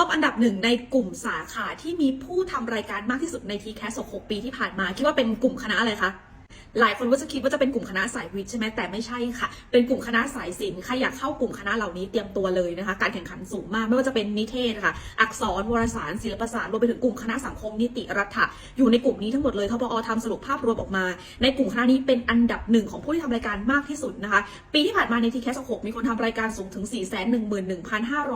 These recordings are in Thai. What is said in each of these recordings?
รอปอันดับหนึ่งในกลุ่มสาขาที่มีผู้ทำรายการมากที่สุดในทีแคส6ปีที่ผ่านมา คิดว่าเป็นกลุ่มคณะอะไรคะ หลายคนก็จะคิดว่าจะเป็นกลุ่มคณะสายวิทย์ใช่ไหมแต่ไม่ใช่ค่ะ เป็นกลุ่มคณะสายศิลป์ใครอยากเข้ากลุ่มคณะเหล่านี้เตรียมตัวเลยนะคะ การแข่งขันสูงมากไม่ว่าจะเป็นนิเทศค่ะ อักษรวารสารศิลปศาสตร์รวมไปถึงกลุ่มคณะสังคมนิติรัฐะอยู่ในกลุ่มนี้ทั้งหมดเลยทบอทำสรุปภาพรวมออกมา ในกลุ่มคณะนี้เป็นอันดับหนึ่งของผู้ที่ทำรายการมากที่สุดนะคะ ปีที่ผ่านมาในทีแคส6มีคนทำรายการสูงถึง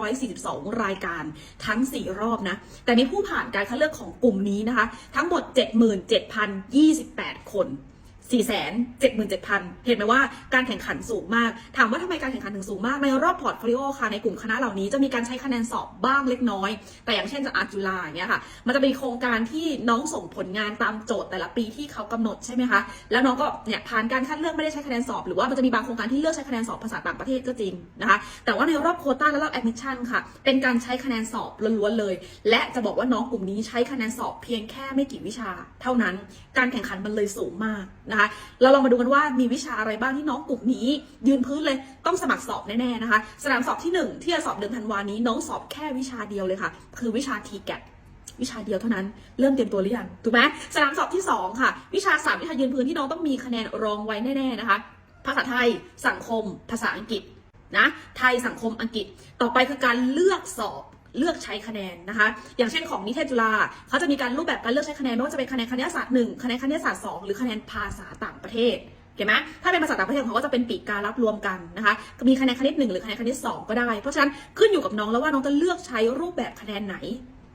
411,542 รายการทั้ง 4 รอบนะ แต่มีผู้ผ่านการคัดเลือกของกลุ่มนี้นะคะ ทั้งหมด 77,028 คน 4 7 7 0 0 0 เห็นไหมว่าการแข่งขันสูงมาก ถามว่าทำไมการแข่งขันถึงสูงมาก ในรอบพอร์ตโฟลิโอค่ะ ในกลุ่มคณะเหล่านี้จะมีการใช้คะแนนสอบบ้างเล็กน้อย แต่อย่างเช่นจากอาร์จุฬาอย่างเงี้ยค่ะ มันจะมีโครงการที่น้องส่งผลงานตามโจทย์แต่ละปีที่เขากำหนดใช่ไหมคะ แล้วน้องก็เนี่ยผ่านการคัดเลือกไม่ได้ใช้คะแนนสอบ หรือว่ามันจะมีบางโครงการที่เลือกใช้คะแนนสอบภาษาต่างประเทศก็จริงนะคะ แต่ว่าในรอบโคต้าและรอบแอดมิชชั่นค่ะ เป็นการใช้คะแนนสอบล้วนๆเลย และจะบอกว่าน้องกลุ่มนี้ใช้คะแนนสอบเพียงแค่ไม่กี่วิชา เท่านั้น การแข่งขันมันเลยสูงมากนะคะเราลองมาดูกันว่ามีวิชาอะไรบ้างที่น้องกลุ่มนี้ ยืนพื้นเลยต้องสมัครสอบแน่ๆนะคะ สนามสอบที่หนึ่งที่จะสอบเดือนธันวานี้ น้องสอบแค่วิชาเดียวเลยค่ะ คือวิชา t g a t วิชาเดียวเท่านั้นเริ่มเตรียมตัวหรือยังถูกไหมสนามสอบที่สองค่ะ วิชาสามวิชายืนพื้นที่น้องต้องมีคะแนนรองไว้แน่ๆนะคะ ภาษาไทย สังคม ภาษาอังกฤษนะไทยสังคมอังกฤษต่อไปคือการเลือกสอบ เลือกใช้คะแนนนะคะ อย่างเช่นของนิเทศจุฬาเขาจะมีการรูปแบบการเลือกใช้คะแนนไม่ว่าจะเป็นคะแนนคณิตศาสตร์หนึ่งคะแนนคณิตศาสตร์สองหรือคะแนนภาษาต่างประเทศเห็นไหมถ้าเป็นภาษาต่างประเทศเขาก็จะเป็นปีกการรับรวมกันนะคะ มีคะแนนคณิตหนึ่งหรือคะแนนคณิตสองก็ได้ เพราะฉะนั้นขึ้นอยู่กับน้องแล้วว่าน้องจะเลือกใช้รูปแบบคะแนนไหน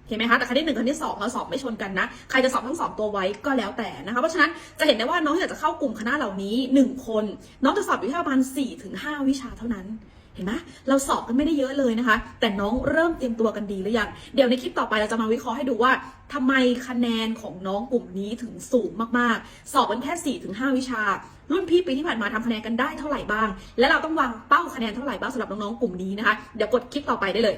เห็นไหมคะแต่คณิตหนึ่งคณิตสองเราสอบไม่ชนกันนะ ใครจะสอบทั้งสองตัวไว้ก็แล้วแต่นะคะ เพราะฉะนั้นจะเห็นได้ว่าน้องอยากจะเข้ากลุ่มคณะเหล่านี้หนึ่งคน น้องจะสอบอยู่ที่ประมาณสี่ถึงห้าวิชาเท่านั้น เห็นไหมเราสอบกันไม่ได้เยอะเลยนะคะ แต่น้องเริ่มเตรียมตัวกันดีหรือยัง เดี๋ยวในคลิปต่อไปเราจะมาวิเคราะห์ให้ดูว่าทำไมคะแนนของน้องกลุ่มนี้ถึงสูงมากๆ สอบกันแค่4ี่ถึงหวิชา รุ่นพี่ปีที่ผ่านมาทำคะแนนกันได้เท่าไหร่บ้าง และเราต้องวางเป้าคะแนนเท่าไหร่บ้างสำหรับน้องๆกลุ่มนี้นะคะ เดี๋ยวกดคลิปต่อไปได้เลย